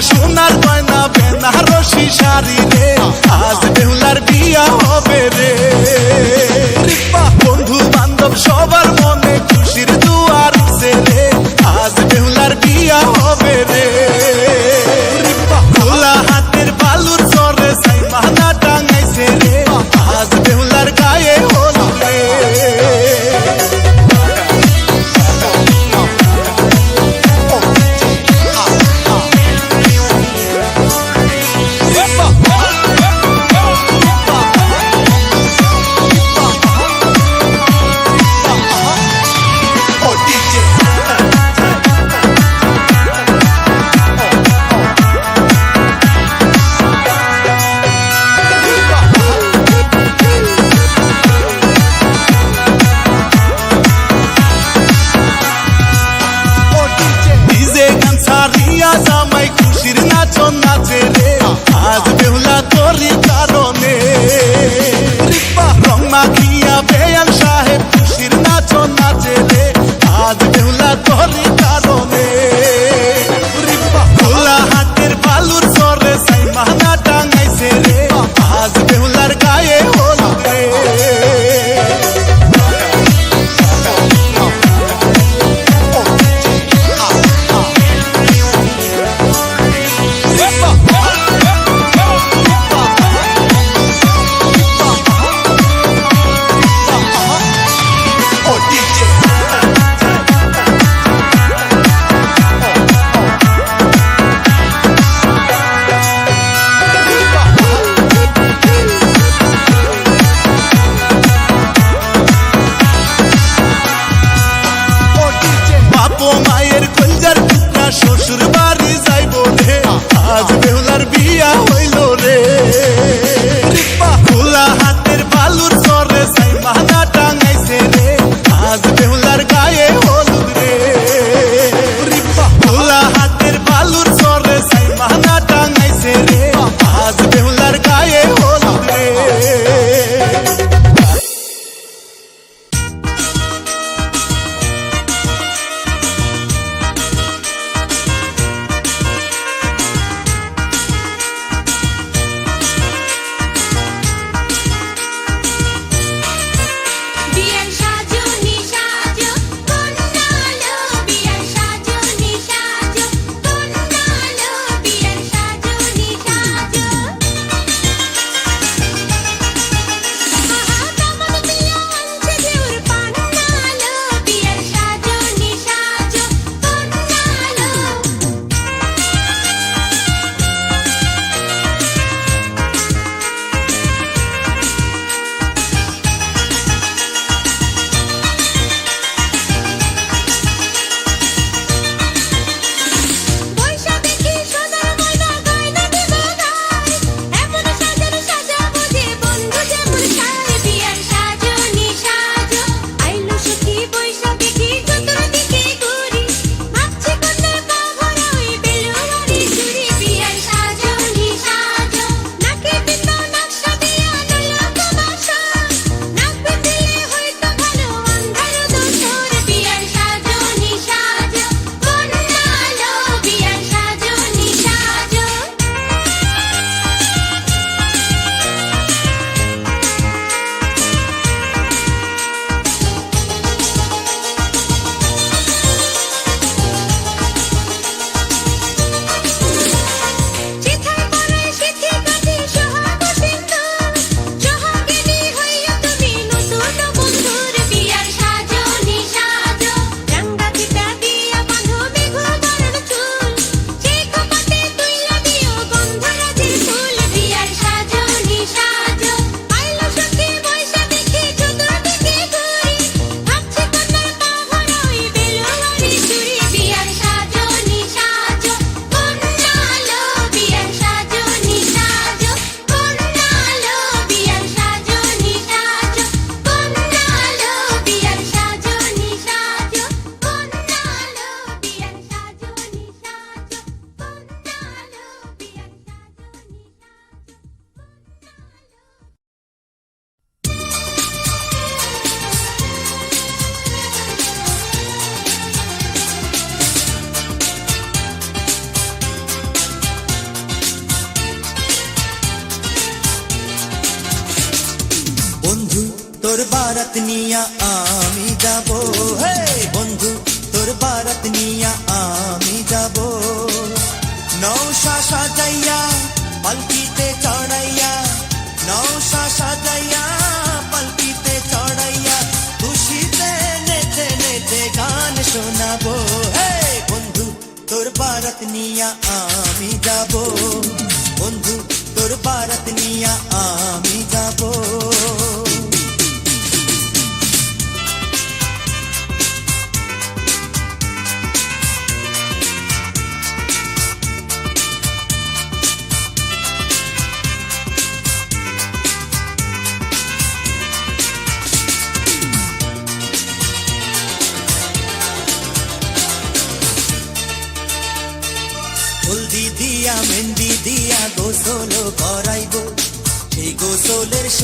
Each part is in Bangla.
সোনার গয়না বেনারসি শাড়ি রে। আজ বেহুলার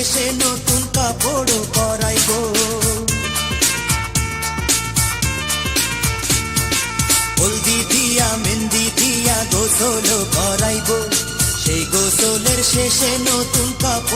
এসে নতুন কাপড় পরাইব। হলদি দিয়া, মেহেন্দি দিয়া গোসল করাইব। সেই গোসলের শেষে নতুন কাপড়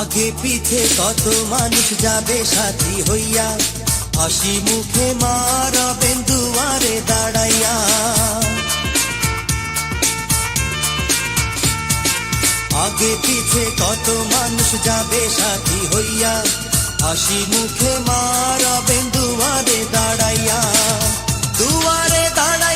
আগে পিছে কত মানুষ যাবে সাথী হইয়া? হাসি মুখে মারবেন দুয়ারে দাঁড়াইয়া। আগে পিছে কত মানুষ যাবে সাথী হইয়া? হাসি মুখে মারবেন দুয়ারে দাঁড়াইয়া। দুয়ারে দাঁড়াইয়া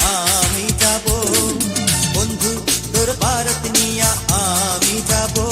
আমি যাব। বন্ধু তোর ভারত নিয়া আমি যাব।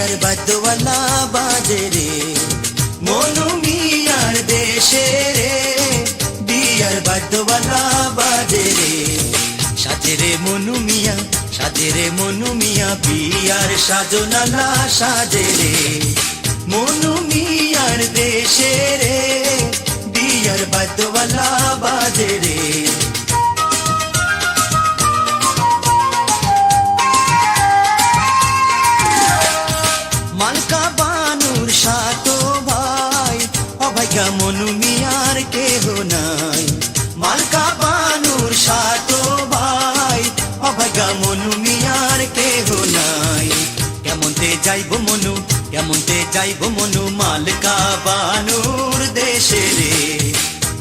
মিয়ার বাদওয়ালা বাজে রে মনু মিয়ার দেশে রে বিয়ার বাদওয়ালা বাজে রে সাথে রে মনু মিয়া সাথে রে মনু মিয়া বিয়ার সাজনালা সাজে রে মনু মিয়ার দেশে রে বিয়ার বাদওয়ালা বাজে রে অভাগা মনু মিয়ার কেহ নাই। মার্কা বানুর সাতো ভাই, অভাগা মনু মিয়ার কেহ নাই। কেমনতে যাইব মনু কেমনতে যাইব মনু মালকা বানুর দেশে রে।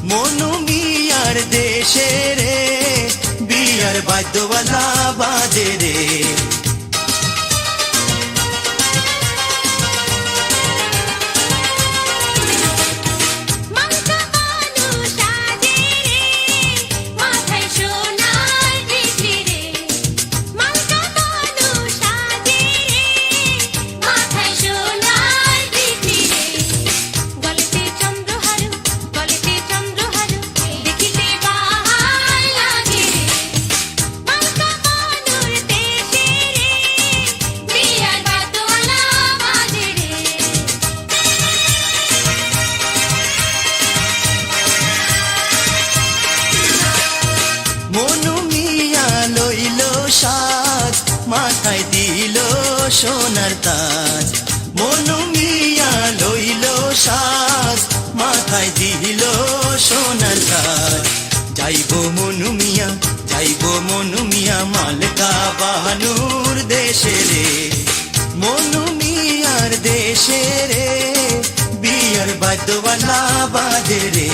মনু মিয়ার দেশে রে, বিয়ার বাদ্যওয়ালা বাজে রে। তাজ। মনু মিয়া লইল সাজ, মাথায় দিল সোনার তাজ যাইব মনু মিয়া, যাইব মনু মিয়া মালকা বাহানুর দেশে রে। মনু মিয়ার দেশে রে, বিয়ার বাদ্যওয়ালা বাজে রে।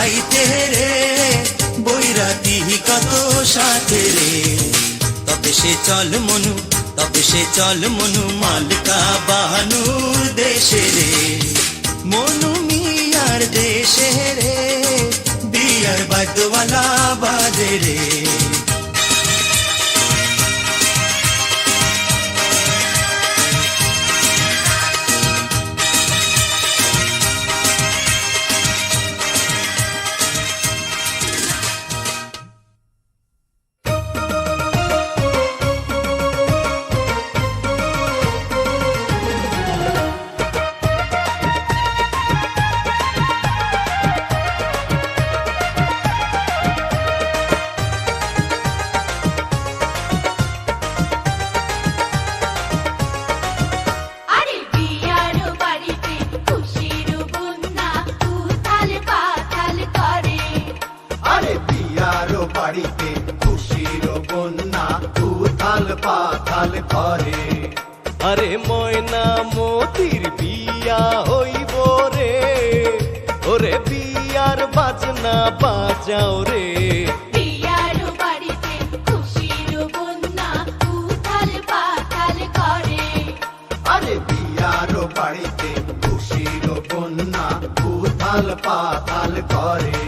যাইতে রে বৈরাতি কত সাথে রে। তবে সে চল মনু, তবে সে চল মনু মালকা বাহানু দেশে রে। মনু মিয়ার দেশে রে, বিয়ার বাদওয়ালা বাজে রে। ময়না মতির বিয়া হইব রে। ওরে বিয়ার বাজনা বাজাও রে। বিয়ার বাড়িতে খুশির বন্যা উথাল পাথাল করে।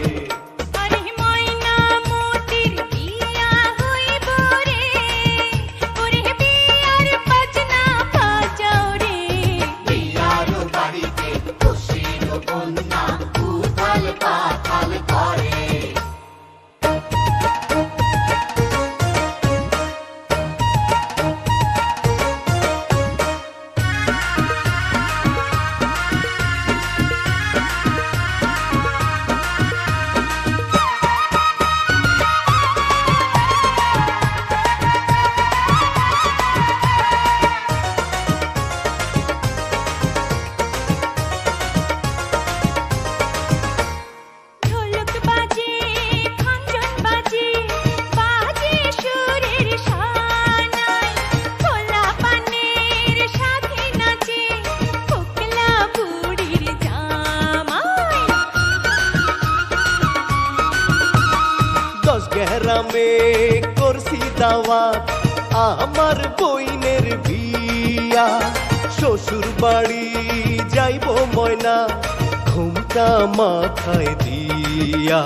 গ্রামে করছি দাওয়াত। আমার বইনের বিয়া। শ্বশুর বাড়ি যাইব ময়না ঘুমটা মাথায় দিয়া।